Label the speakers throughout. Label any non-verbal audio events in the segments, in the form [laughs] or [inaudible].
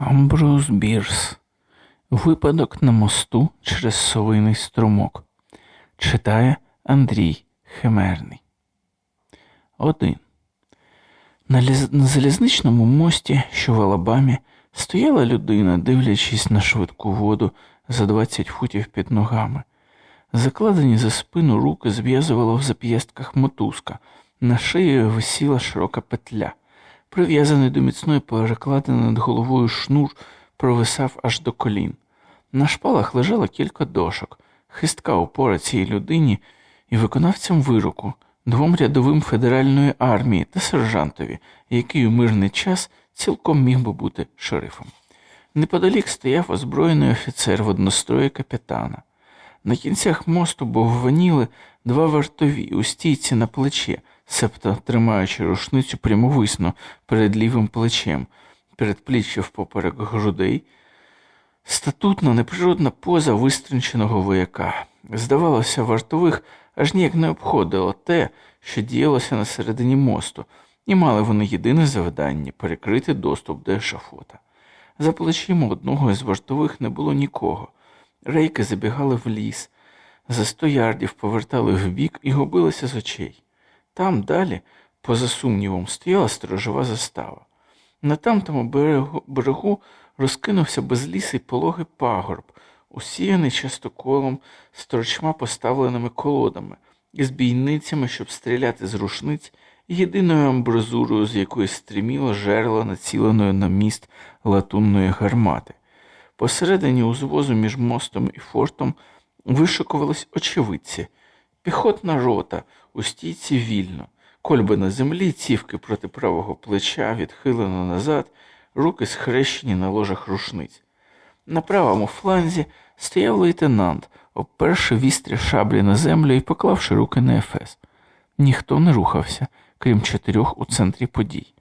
Speaker 1: Амброуз Бірс. Випадок на мосту через совиний струмок. Читає Андрій Химерний. 1. На, ліз... на залізничному мості, що в Алабамі, стояла людина, дивлячись на швидку воду за 20 футів під ногами. Закладені за спину руки зв'язувала в зап'ястках мотузка, на шиї висіла широка петля. Прив'язаний до міцної перекладини над головою шнур провисав аж до колін. На шпалах лежало кілька дошок, хистка опора цій людині і виконавцям вироку, двом рядовим федеральної армії та сержантові, який у мирний час цілком міг би бути шерифом. Неподалік стояв озброєний офіцер в однострої капітана. На кінцях мосту бовваніли два вартові у стійці на плечі, себто тримаючи рушницю прямовисно перед лівим плечем, передпліччя впоперек грудей. Статутна неприродна поза вистрінченого вояка. Здавалося, вартових аж ніяк не обходило те, що діялося на середині мосту, і мали вони єдине завдання перекрити доступ до ешафота. За плечима одного із вартових не було нікого. Рейки забігали в ліс, за сто ярдів повертали вбік і губилися з очей. Там далі, поза сумнівом, стояла сторожова застава. На тамтому берегу, берегу розкинувся безлісий пологий пагорб, усіяний частоколом з торчма поставленими колодами, із бійницями, щоб стріляти з рушниць, і єдиною амбразурою, з якої стріміло жерла націленої на міст латунної гармати. Посередині узвозу між мостом і фортом вишикувались очевидці, піхотна рота у стійці вільно, кольби на землі, цівки проти правого плеча, відхилено назад, руки схрещені на ложах рушниць. На правому фланзі стояв лейтенант, обперши вістря шаблі на землю і поклавши руки на ефес. Ніхто не рухався, крім чотирьох у центрі подій.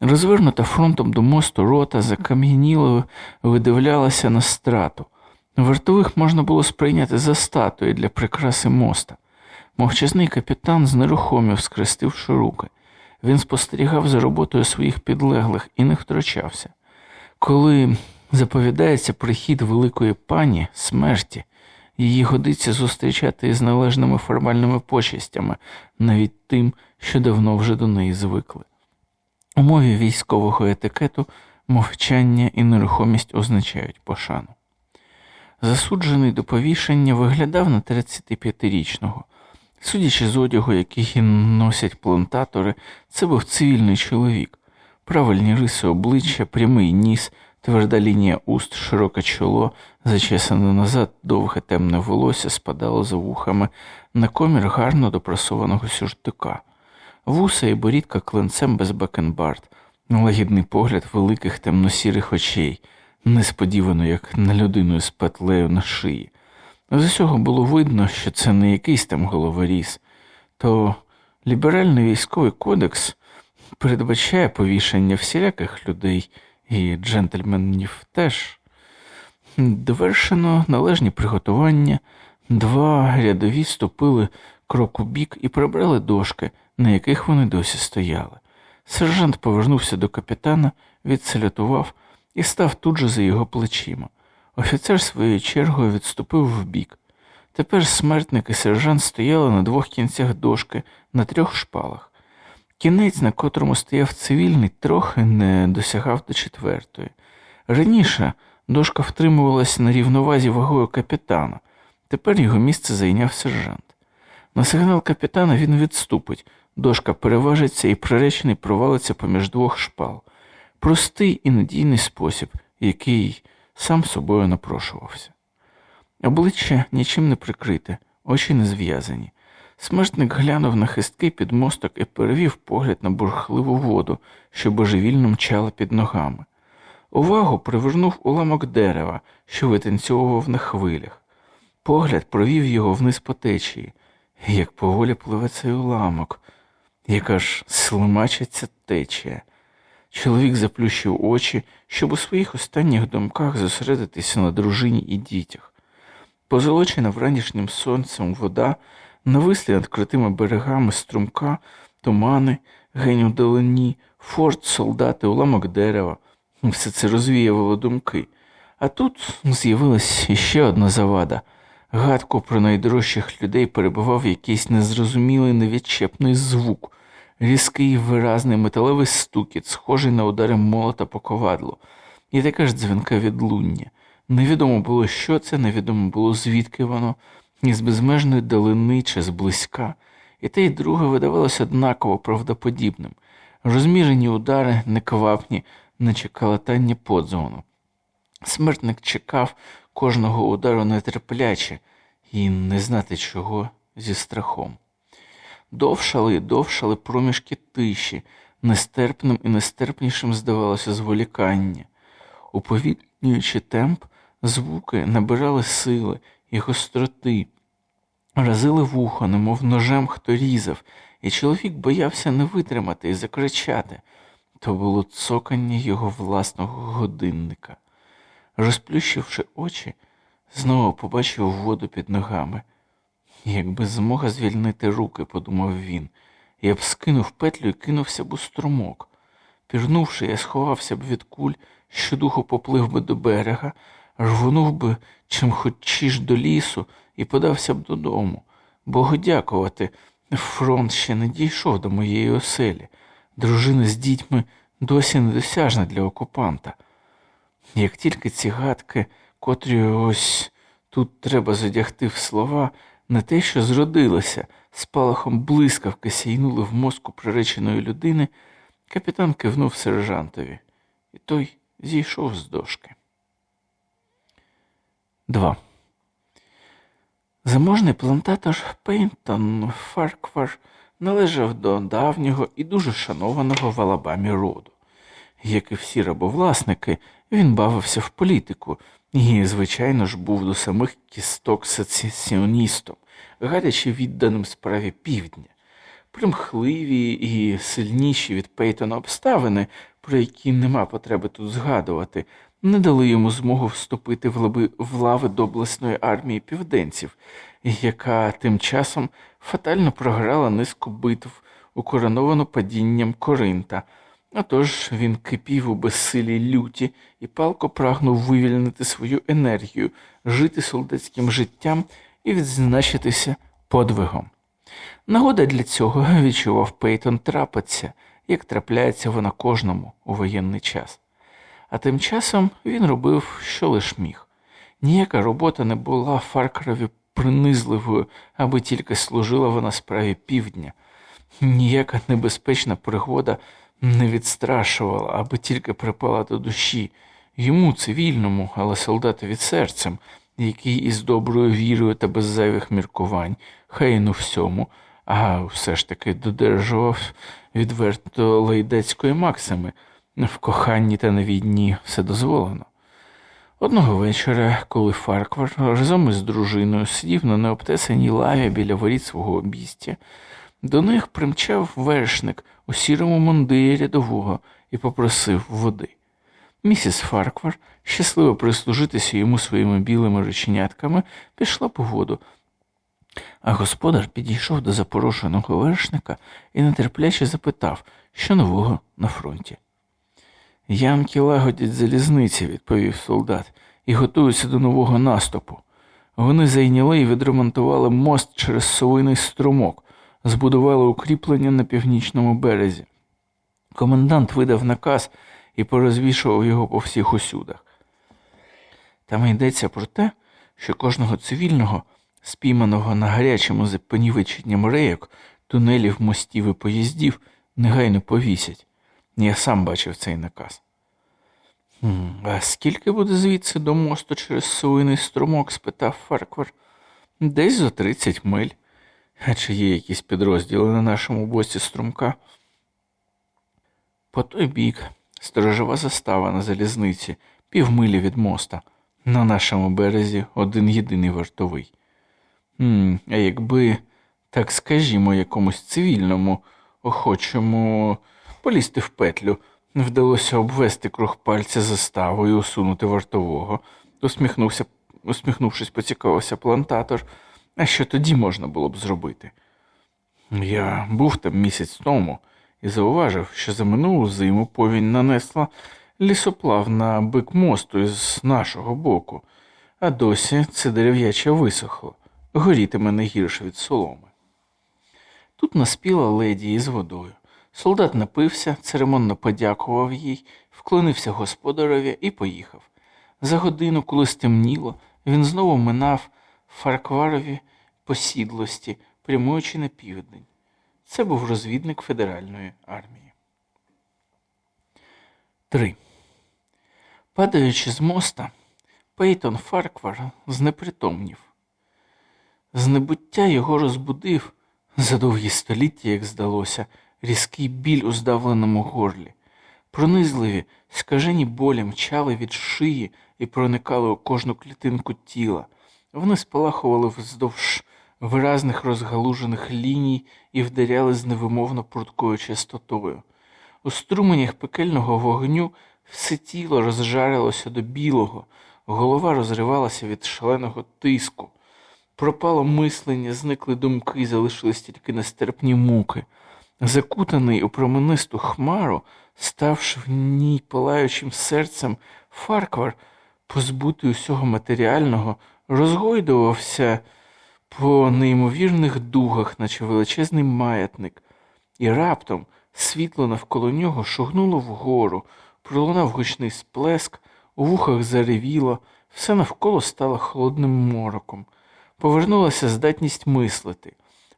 Speaker 1: Розвернута фронтом до мосту рота закам'яніло видивлялася на страту. Вартових можна було сприйняти за статуї для прикраси моста. Мовчазний капітан знерухомів, скрестивши руки. Він спостерігав за роботою своїх підлеглих і не втручався. Коли заповідається прихід великої пані смерті, її годиться зустрічати із належними формальними почестями, навіть тим, що давно вже до неї звикли. У мові військового етикету мовчання і нерухомість означають пошану. Засуджений до повішення виглядав на 35-річного. Судячи з одягу, який носять плантатори, це був цивільний чоловік, правильні риси обличчя, прямий ніс, тверда лінія уст, широке чоло, зачесане назад, довге темне волосся спадало за вухами на комір гарно допрасованого сюртука, вуса і борідка клинцем без бакенбард, лагідний погляд великих темно-сірих очей, несподівано, як на людину з петлею на шиї. З усього було видно, що це не якийсь там головоріз, то ліберальний військовий кодекс передбачає повішення всіляких людей і джентльменів теж. Довершено належні приготування, два рядові ступили крок у бік і прибрали дошки, на яких вони досі стояли. Сержант повернувся до капітана, відсалютував і став тут же за його плечима. Офіцер своєю чергою відступив вбік. Тепер смертник і сержант стояли на двох кінцях дошки на трьох шпалах. Кінець, на котрому стояв цивільний, трохи не досягав до четвертої. Раніше дошка втримувалася на рівновазі вагою капітана, тепер його місце зайняв сержант. На сигнал капітана він відступить, дошка переважиться і приречений провалиться поміж двох шпал. Простий і надійний спосіб, який сам собою напрошувався. Обличчя нічим не прикрите, очі не зв'язані. Смертник глянув на хисткий підмосток і перевів погляд на бурхливу воду, що божевільно мчала під ногами. Увагу привернув уламок дерева, що витанцьовував на хвилях. Погляд провів його вниз по течії, як поволі пливе цей уламок, яка ж слимачиться течія. Чоловік заплющив очі, щоб у своїх останніх думках зосередитися на дружині і дітях. Позолочена вранішнім сонцем вода, навислі над критими берегами струмка, тумани, гень у долині, форт, солдати, уламок дерева, Все це розвіювало думки. А тут з'явилась іще одна завада. Гадку про найдорожчих людей перебував якийсь незрозумілий невідчепний звук, різкий виразний металевий стукіт, схожий на удари молота по ковадлу, і таке ж дзвінке відлуння. Невідомо було, що це, невідомо було, звідки воно, із безмежної далини чи зблизька, і те й друге видавалося однаково правдоподібним. Розмірені удари, неквапні, наче калатання подзвону. Смертник чекав кожного удару нетерпляче і не знати чого зі страхом. Довшали і довшали проміжки тиші, нестерпним і нестерпнішим здавалося зволікання. Уповільнюючи темп, звуки набирали сили і гостроти, разили вухо, немов ножем хто різав, і чоловік боявся не витримати і закричати. То було цокання його власного годинника. Розплющивши очі, знову побачив воду під ногами. Якби змога звільнити руки, подумав він, я б скинув петлю і кинувся б у струмок. Пірнувши, я сховався б від куль, щодуху поплив би до берега, рвонув би чим хочеш до лісу і подався б додому. Богу дякувати, фронт ще не дійшов до моєї оселі. Дружина з дітьми досі недосяжна для окупанта. Як тільки ці гадки, котрі ось тут треба задягти в слова, не те, що зродилися, спалахом блискавки сійнули в мозку приреченої людини, капітан кивнув сержантові, і той зійшов з дошки. 2. Заможний плантатор Пейнтон Фарквар належав до давнього і дуже шанованого в Алабамі роду. Як і всі рабовласники, він бавився в політику і, звичайно ж, був до самих кісток сецесіоністом, гаряче відданим справі півдня. Примхливі і сильніші від Пейтона обставини, про які нема потреби тут згадувати, не дали йому змогу вступити в лави, доблесної армії південців, яка тим часом фатально програла низку битв, укороновано падінням Коринта. Отож він кипів у безсилій люті і палко прагнув вивільнити свою енергію, жити солдатським життям і відзначитися подвигом. Нагода для цього відчував Пейтон трапиться, як трапляється вона кожному у воєнний час. А тим часом він робив, що лиш міг. Ніяка робота не була Фаркарові принизливою, аби тільки служила вона справі півдня. Ніяка небезпечна пригода не відстрашувала, аби тільки припала до душі, йому цивільному, але солдатові серцем, який із доброю вірою та без зайвих міркувань, хай не всьому, а все ж таки додержував відверто лайдецької максими. В коханні та на війні все дозволено. Одного вечора, коли Фарквар разом із дружиною сидів на необтесаній лаві біля воріт свого обістя, до них примчав вершник у сірому мундирі рядового і попросив води. Місіс Фарквар, щасливо прислужитися йому своїми білими рученятками, пішла по воду. А господар підійшов до запорошеного вершника і нетерпляче запитав, що нового на фронті. Ямки лагодять залізниці, відповів солдат, і готуються до нового наступу. Вони зайняли і відремонтували мост через совиний струмок, збудували укріплення на північному березі. Комендант видав наказ і порозвішував його по всіх усюдах. Там йдеться про те, що кожного цивільного, спійманого на гарячому за понівеченням рейок, тунелів, мостів і поїздів, негайно повісять. Я сам бачив цей наказ. А скільки буде звідси до мосту через суйний струмок? спитав Фарквар. Десь за тридцять миль. А чи є якісь підрозділи на нашому боці струмка? По той бік сторожова застава на залізниці, півмилі від моста. На нашому березі один єдиний вартовий. М, А якби, так скажімо, якомусь цивільному, охочому полізти в петлю, вдалося обвести круг пальця заставу і усунути вартового, усміхнувся, усміхнувшись, поцікавився плантатор. А що тоді можна було б зробити? Я був там місяць тому і зауважив, що за минулу зиму повінь нанесла лісоплав на бик мосту із нашого боку, а досі це дерев'яче висохло, горітиме не гірше від соломи. Тут наспіла леді із водою. Солдат напився, церемонно подякував їй, вклонився господареві і поїхав. За годину, коли стемніло, він знову минав Фаркварові посідлості, прямуючи на південь. Це був розвідник федеральної армії. 3. Падаючи з моста, Пейтон Фарквар знепритомнів. Знебуття його розбудив за довгі століття, як здалося, різкий біль у здавленому горлі. Пронизливі, скажені болі мчали від шиї і проникали у кожну клітинку тіла. Вони спалахували вздовж виразних розгалужених ліній і вдаряли з невимовно прудкою частотою. У струменях пекельного вогню все тіло розжарилося до білого, голова розривалася від шаленого тиску. Пропало мислення, зникли думки, залишились тільки нестерпні муки. Закутаний у променисту хмару, ставши в ній палаючим серцем, Фарквар, позбутий усього матеріального, розгойдувався по неймовірних дугах, наче величезний маятник, і раптом світло навколо нього шугнуло вгору, пролунав гучний сплеск, у вухах заревіло, все навколо стало холодним мороком. Повернулася здатність мислити.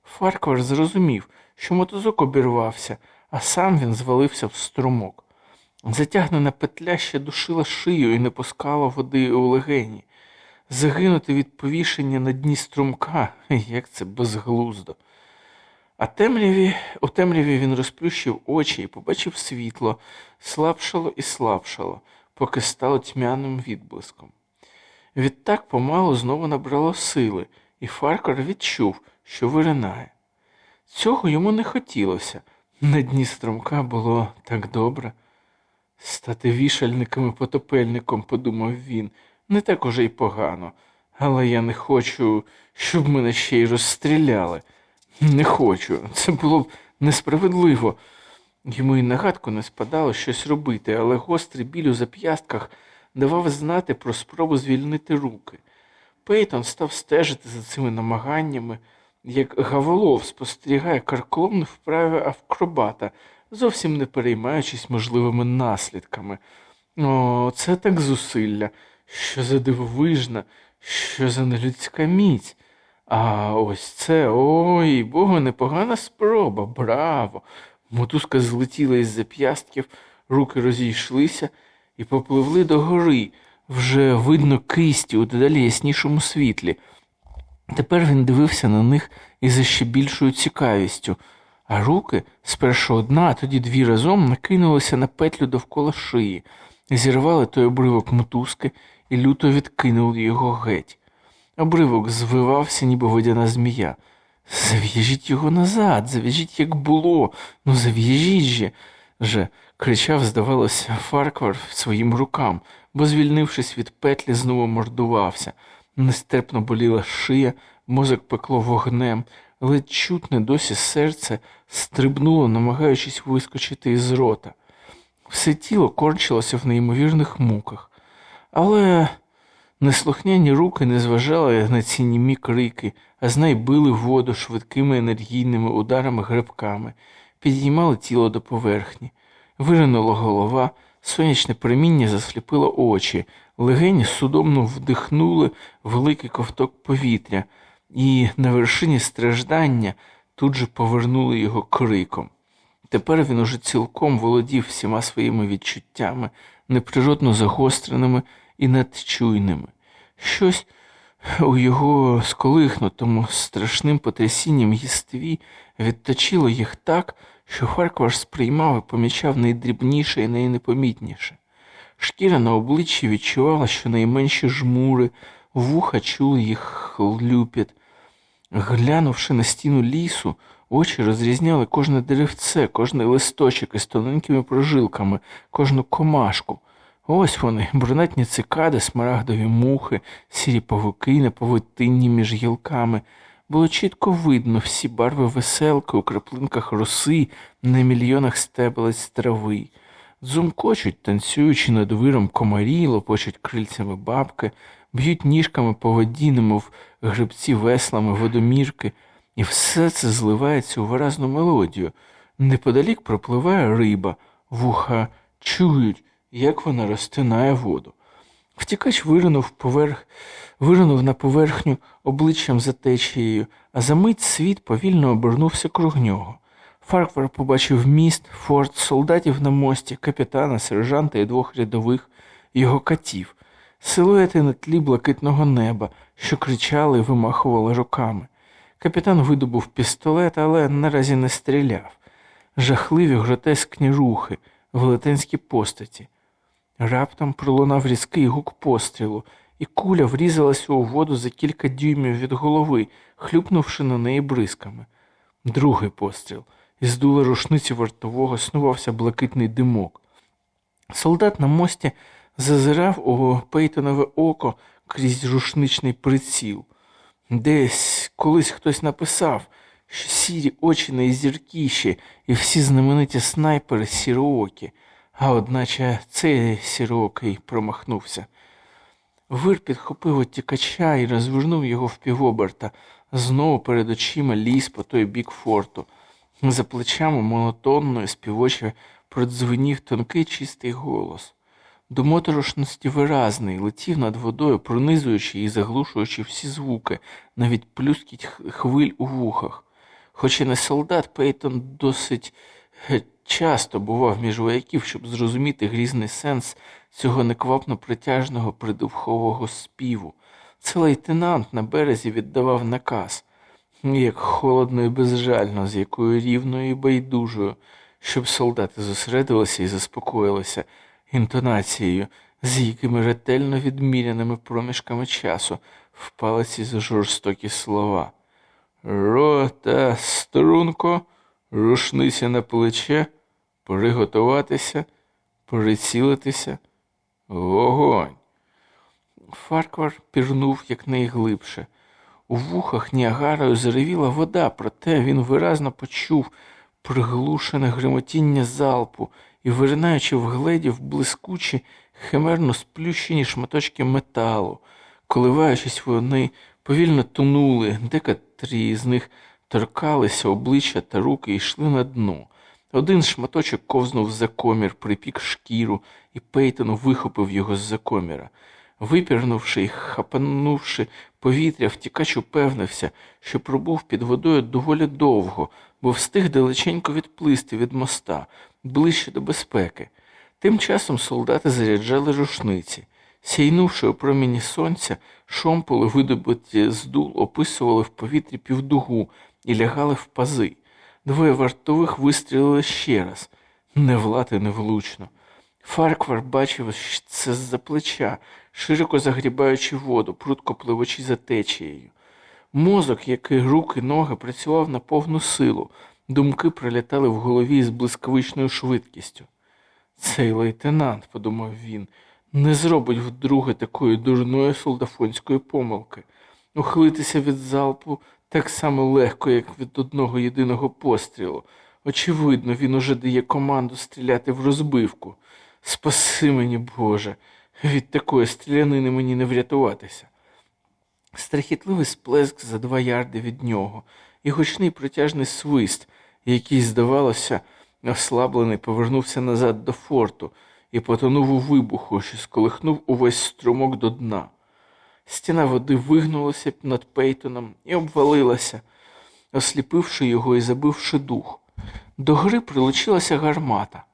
Speaker 1: Фарквар зрозумів, що мотузок обірвався, а сам він звалився в струмок. Затягнена петля ще душила шию і не пускала води у легені. Загинути від повішення на дні струмка, [laughs] як це безглуздо. А темряві, у темряві він розплющив очі і побачив світло, слабшало і слабшало, поки стало тьмяним відблиском. Відтак помалу знову набрало сили, і Фаркар відчув, що виринає. Цього йому не хотілося. На дні струмка було так добре. Стати вішальником і потопельником, подумав він, не так уже й погано, але я не хочу, щоб мене ще й розстріляли. Не хочу. Це було б несправедливо. Йому й нагадку не спадало щось робити, але гострий біль у зап'ястках давав знати про спробу звільнити руки. Пейтон став стежити за цими намаганнями, як Гаволов спостерігає каркломну вправі акробата, зовсім не переймаючись можливими наслідками. О, це так зусилля, що за дивовижна, що за нелюдська міць. А ось це ой, богу, непогана спроба, браво. Мотузка злетіла із зап'ястків, руки розійшлися і попливли до гори, вже видно кисті у дедалі яснішому світлі. Тепер він дивився на них із ще більшою цікавістю, а руки спершу одна, а тоді дві разом накинулися на петлю довкола шиї, зірвали той обривок мотузки і люто відкинули його геть. Обривок звивався, ніби водяна змія. Зав'яжіть його назад, зав'яжіть, як було, ну зав'яжіть же, же, кричав, здавалося, Фарквар своїм рукам, бо, звільнившись від петлі, знову мордувався. Нестерпно боліла шия, мозок пекло вогнем, ледь чутне досі серце стрибнуло, намагаючись вискочити із рота. Все тіло корчилося в неймовірних муках, але неслухняні руки не зважали на ці німі крики, а знай били воду швидкими енергійними ударами грибками, підіймали тіло до поверхні, виринула голова, сонячне проміння засліпило очі, легені судомно вдихнули великий ковток повітря, і на вершині страждання тут же повернули його криком. Тепер він уже цілком володів всіма своїми відчуттями, неприродно загостреними і надчуйними. Щось у його сколихнутому страшним потрясінням єстві відточило їх так, що Фаркваш сприймав і помічав найдрібніше і найнепомітніше. Шкіра на обличчі відчувала щонайменші жмури, вуха чули їх люпіт. Глянувши на стіну лісу, очі розрізняли кожне деревце, кожний листочок із тоненькими прожилками, кожну комашку. Ось вони, брунатні цикади, смарагдові мухи, сірі павуки на повитинні між гілками. Було чітко видно всі барви веселки у краплинках роси на мільйонах стебелець трави. Дзумкочуть, танцюючи над виром комарі, лопочуть крильцями бабки, б'ють ніжками по воді, немов грибці веслами, водомірки, і все це зливається у виразну мелодію. Неподалік пропливає риба, вуха чують, як вона розтинає воду. Втікач виринув, поверх... виринув на поверхню обличчям за течією, а за мить світ повільно обернувся круг нього. Фарквар побачив міст, форт, солдатів на мості, капітана, сержанта і двох рядових, його катів, силуети на тлі блакитного неба, що кричали і вимахували руками. Капітан видобув пістолет, але наразі не стріляв. Жахливі гротескні рухи, велетенські постаті. Раптом пролунав різкий гук пострілу, і куля врізалася у воду за кілька дюймів від голови, хлюпнувши на неї бризками. Другий постріл. Із дула рушниці вартового снувався блакитний димок. Солдат на мості зазирав у Пейтонове око крізь рушничний приціл. Десь колись хтось написав, що сірі очі найзіркіші, і всі знамениті снайпери сіроокі, а одначе цей сіроокий промахнувся. Вир підхопив утікача і розвернув його в півоберта. Знову перед очима ліс по той бік форту. За плечами монотонно і співоче продзвенів тонкий чистий голос. До моторошності виразний, летів над водою, пронизуючи і заглушуючи всі звуки, навіть плюскіть хвиль у вухах. Хоч і не солдат, Пейтон досить е, часто бував між вояків, щоб зрозуміти грізний сенс цього неквапно притяжного придухового співу. Це лейтенант на березі віддавав наказ, як холодно і безжально, з якою рівною і байдужою, щоб солдати зосередилися і заспокоїлися інтонацією, з якими ретельно відміряними проміжками часу впали ці жорстокі слова. Рота струнко, рушниця на плече, приготуватися, прицілитися, вогонь. Фарквар пірнув якнайглибше. У вухах Ніагарою заревіла вода, проте він виразно почув приглушене гримотіння залпу і, виринаючи вгледів блискучі, химерно сплющені шматочки металу. Коливаючись, вони повільно тонули, декотрі з них торкалися обличчя та руки і йшли на дно. Один шматочок ковзнув за комір, припік шкіру, і Пейтон вихопив його з-за коміра. Випірнувши і хапанувши повітря, втікач упевнився, що пробув під водою доволі довго, бо встиг далеченько відплисти від моста, ближче до безпеки. Тим часом солдати заряджали рушниці. Сяйнувши у проміні сонця, шомполи, видобуті з дул, описували в повітрі півдугу і лягали в пази. Двоє вартових вистрілили ще раз, не влати невлучно. Фарквар бачив це з-за плеча, широко загрібаючи воду, прудко пливучи за течією. Мозок, який руки, ноги працював на повну силу, думки прилітали в голові з блискавичною швидкістю. Цей лейтенант, подумав він, не зробить вдруге такої дурної солдафонської помилки. Ухилитися від залпу так само легко, як від одного єдиного пострілу. Очевидно, він уже дає команду стріляти в розбивку. Спаси мені, Боже, від такої стрілянини мені не врятуватися. Страхітливий сплеск за два ярди від нього, і гучний протяжний свист, який, здавалося, ослаблений, повернувся назад до форту і потонув у вибуху, що сколихнув увесь струмок до дна. Стіна води вигнулася над Пейтоном і обвалилася, осліпивши його і забивши дух. До гри прилучилася гармата.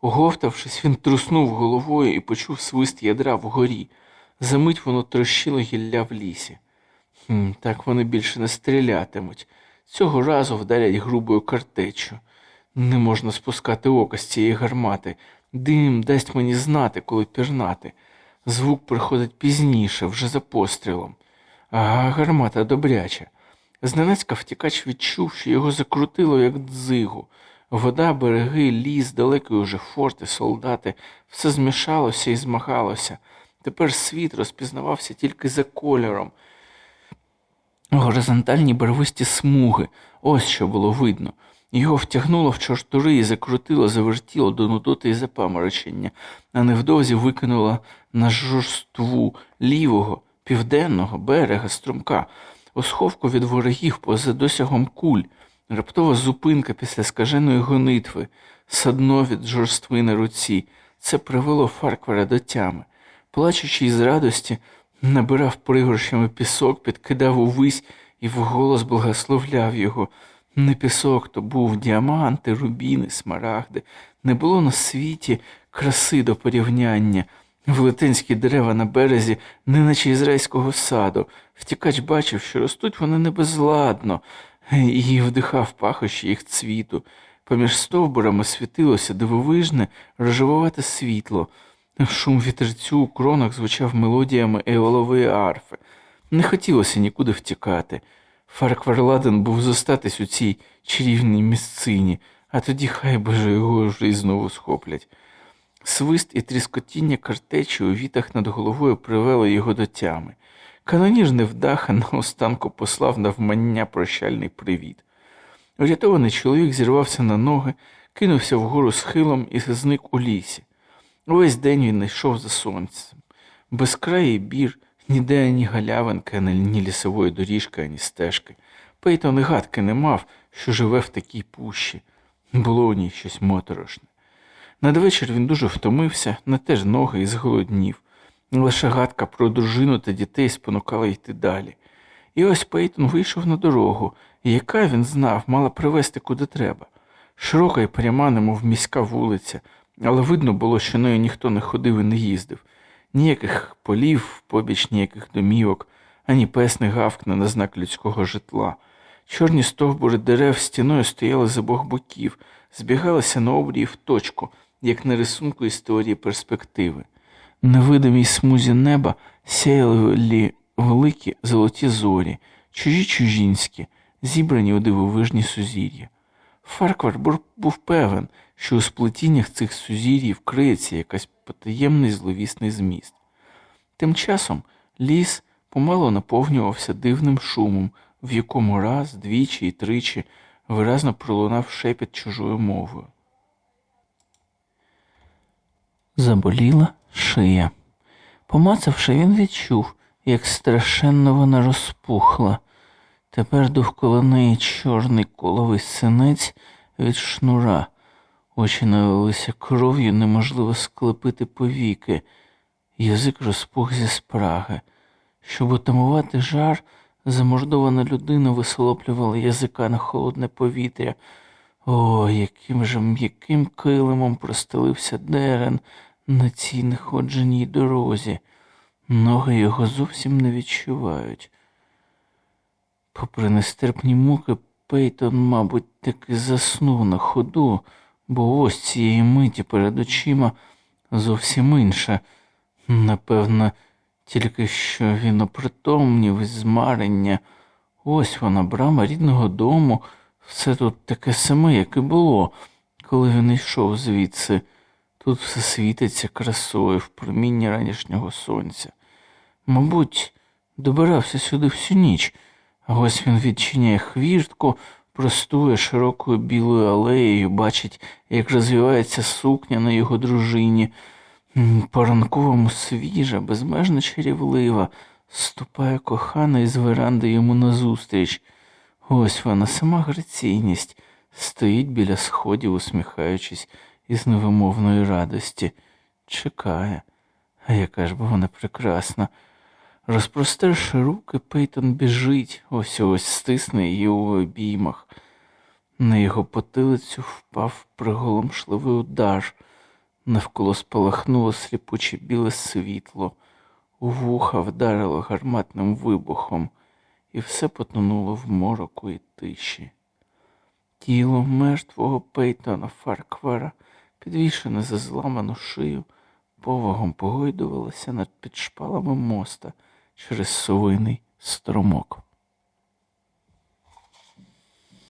Speaker 1: Оговтавшись, він труснув головою і почув свист ядра вгорі. Замить воно трощило гілля в лісі. Хм, Так вони більше не стрілятимуть. Цього разу вдарять грубою картечю. Не можна спускати ока з цієї гармати. Дим дасть мені знати, коли пірнати. Звук приходить пізніше, вже за пострілом. Ага, гармата добряча. Зненацька втікач відчув, що його закрутило, як дзигу. Вода, береги, ліс, далекий уже форти, солдати, все змішалося і змагалося. Тепер світ розпізнавався тільки за кольором. Горизонтальні барвисті смуги, ось що було видно, Його втягнуло в чортури і закрутило, завертіло до нудоти і запаморочення, а невдовзі викинуло на жорству лівого, південного берега струмка, у сховку від ворогів поза досягом куль, раптова зупинка після скаженої гонитви, садно від жорстви на руці. Це привело Фарквера до тями. Плачучи із радості, набирав пригорщами пісок, підкидав увись і вголос благословляв його. Не пісок, то був діаманти, рубіни, смарагди. Не було на світі краси до порівняння. Велетенські дерева на березі, неначе ізраїльського саду. Втікач бачив, що ростуть вони не безладно, і вдихав пахощі їх цвіту. Поміж стовбурами світилося дивовижне, рожевувате світло. Шум вітерцю у кронах звучав мелодіями еолової арфи. Не хотілося нікуди втікати. Фаркварладен був зостатись у цій чарівній місцині, а тоді хай боже його вже й знову схоплять. Свист і тріскотіння картечі у вітах над головою привели його до тями. Каноніж невдаха наостанку послав навмання прощальний привіт. Урятований чоловік зірвався на ноги, кинувся вгору схилом і зник у лісі. Увесь день він йшов за сонцем. Безкраїй бір, ніде ані галявинки, ні лісової доріжки, ані стежки. Пейтон і гадки не мав, що живе в такій пущі. Було у ній щось моторошне. Надвечір він дуже втомився, на теж ноги і зголоднів. Лише гадка про дружину та дітей спонукала йти далі. І ось Пейтон вийшов на дорогу, яка він знав, мала привезти куди треба. Широка і пряма, немов міська вулиця, але видно було, що нею ніхто не ходив і не їздив. Ніяких полів, побіч ніяких домівок, ані пес не гавкне на знак людського житла. Чорні стовбури дерев стіною стояли з обох боків, збігалися на обрії в точку, як на рисунку історії перспективи. Невидимій смузі неба сяяли великі золоті зорі, чужі чужінські, зібрані у дивовижні сузір'я. Фарквар був певен, що у сплетіннях цих сузір'їв криється якась потаємний зловісний зміст. Тим часом ліс помало наповнювався дивним шумом, в якому раз, двічі і тричі виразно пролунав шепіт чужою мовою. Заболіла шия. Помацавши, він відчув, як страшенно вона розпухла. Тепер довкола неї чорний коловий синець від шнура. Очі налилися кров'ю, неможливо склепити повіки. Язик розпух зі спраги. Щоб утамувати жар, замордована людина висолоплювала язика на холодне повітря. О, яким же м'яким килимом простелився дерен на цій неходженій дорозі. Ноги його зовсім не відчувають. Попри нестерпні муки, Пейтон, мабуть, таки заснув на ходу, бо ось цієї миті перед очима зовсім інше. Напевно, тільки що він опритомнів із змарення. Ось вона, брама рідного дому, все тут таке саме, як і було, коли він йшов звідси. Тут все світиться красою в промінні ранішнього сонця. Мабуть, добирався сюди всю ніч, а ось він відчиняє хвіртку, простує широкою білою алеєю, бачить, як розвивається сукня на його дружині. По ранковому свіжа, безмежно чарівлива, ступає кохана із веранди йому назустріч. Ось вона, сама граційність, стоїть біля сходів, усміхаючись із невимовної радості. Чекає, а яка ж бо вона прекрасна. Розпростерши руки, Пейтон біжить, ось ось стисне її у обіймах. На його потилицю впав приголомшливий удар, навколо спалахнуло сліпуче біле світло, у вуха вдарило гарматним вибухом, і все потонуло в мороку і тиші. Тіло мертвого Пейтона Фарквара, підвішене за зламану шию, повагом погойдувалося над підшпалами моста через совиний струмок.